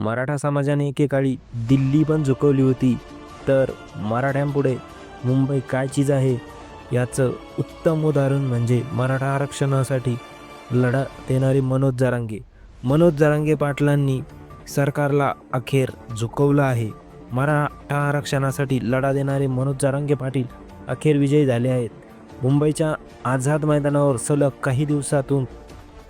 मराठा समाजाने एकेकाळी दिल्ली पण झुकवली होती. तर मराठ्यांपुढे मुंबई काय चीज आहे? याचं उत्तम उदाहरण म्हणजे मराठा आरक्षणासाठी लढा देणारे मनोज जारांगे. मनोज जारांगे पाटलांनी सरकारला अखेर झुकवलं आहे. मराठा आरक्षणासाठी लढा देणारे मनोज जारांगे पाटील अखेर विजयी झाले आहेत. मुंबईच्या आझाद मैदानावर सलग काही दिवसातून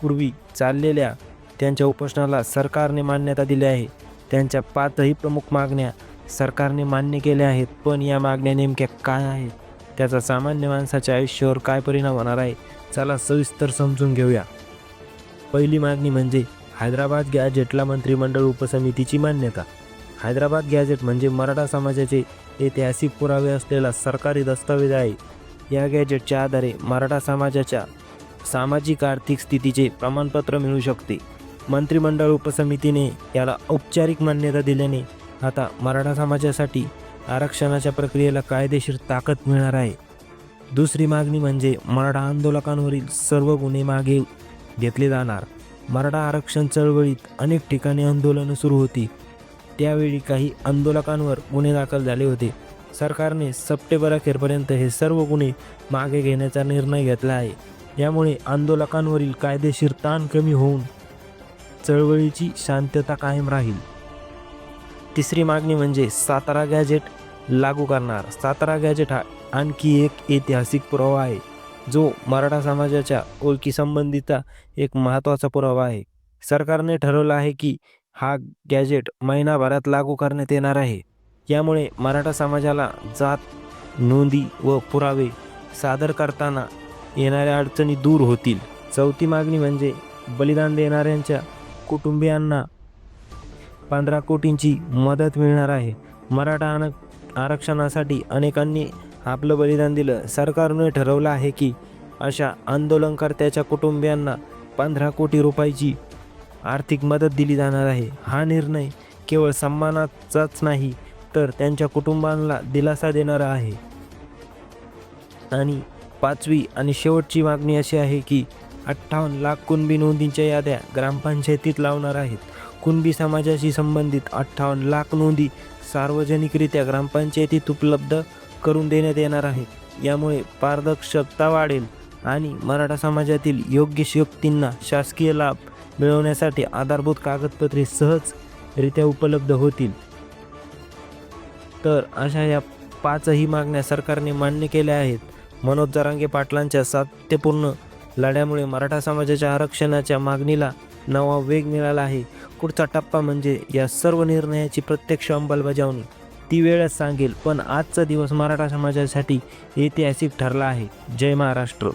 पूर्वी चाललेल्या त्यांच्या उपोषणाला सरकारने मान्यता दिली आहे. त्यांच्या पाचही प्रमुख मागण्या सरकारने मान्य केल्या आहेत पण या मागण्या नेमक्या काय आहेत? त्याचा सामान्य माणसाच्या आयुष्यावर काय परिणाम होणार आहे? चला सविस्तर समजून घेऊया. पहिली मागणी म्हणजे हैदराबाद गॅजेटला मंत्रिमंडळ उपसमितीची मान्यता. हैदराबाद गॅजेट म्हणजे मराठा समाजाचे ऐतिहासिक पुरावे असलेला सरकारी दस्तावेज आहे. या गॅजेटच्या आधारे मराठा समाजाच्या सामाजिक आर्थिक स्थितीचे प्रमाणपत्र मिळू शकते. मंत्रिमंडळ उपसमितीने याला औपचारिक मान्यता दिल्याने आता मराठा समाजासाठी आरक्षणाच्या प्रक्रियेला कायदेशीर ताकद मिळणार आहे. दुसरी मागणी म्हणजे मराठा आंदोलकांवरील सर्व गुन्हे मागे घेतले जाणार. मराठा आरक्षण चळवळीत अनेक ठिकाणी आंदोलनं सुरू होती. त्यावेळी काही आंदोलकांवर गुन्हे दाखल झाले होते. सरकारने सप्टेंबर अखेरपर्यंत हे सर्व गुन्हे मागे घेण्याचा निर्णय घेतला आहे. यामुळे आंदोलकांवरील कायदेशीर ताण कमी होऊन चळवळीची शांतता कायम राहील. तिसरी मागणी म्हणजे सातारा गॅजेट लागू करणार. सातारा गॅजेट हा आणखी एक ऐतिहासिक पुरावा आहे जो मराठा समाजाच्या ओळखीसंबंधीचा एक महत्त्वाचा पुरावा आहे. सरकारने ठरवलं आहे की हा गॅजेट महिनाभरात लागू करण्यात येणार आहे. यामुळे मराठा समाजाला जात नोंदी व पुरावे सादर करताना येणाऱ्या अडचणी दूर होतील. चौथी मागणी म्हणजे बलिदान देणाऱ्यांच्या कुटुंबियांना पंधरा कोटींची मदत मिळणार आहे. मराठा आन आरक्षणासाठी अनेकांनी आपलं बलिदान दिलं. सरकारने ठरवलं आहे की अशा आंदोलनकर्त्याच्या कुटुंबियांना पंधरा कोटी रुपयाची आर्थिक मदत दिली जाणार आहे. हा निर्णय केवळ सन्मानाचाच नाही तर त्यांच्या कुटुंबांना दिलासा देणारा आहे. आणि पाचवी आणि शेवटची मागणी अशी आहे की अठ्ठावन्न लाख कुणबी नोंदींच्या याद्या ग्रामपंचायतीत लावणार आहेत. कुणबी समाजाशी संबंधित अठ्ठावन्न लाख नोंदी सार्वजनिकरित्या ग्रामपंचायतीत उपलब्ध करून देण्यात येणार आहेत. यामुळे पारदर्शकता वाढेल आणि मराठा समाजातील योग्य शक्तींना शासकीय लाभ मिळवण्यासाठी आधारभूत कागदपत्रे सहजरित्या उपलब्ध होतील. तर अशा या पाचही मागण्या सरकारने मान्य केल्या आहेत. मनोज जरांगे पाटलांच्या सातत्यपूर्ण लढ्यामुळे मराठा समाजाच्या आरक्षणाच्या मागणीला नवा वेग मिळाला आहे. पुढचा टप्पा म्हणजे या सर्व निर्णयाची प्रत्यक्ष अंमलबजावणी. ती वेळच सांगेल पण आजचा दिवस मराठा समाजासाठी ऐतिहासिक ठरला आहे. जय महाराष्ट्र.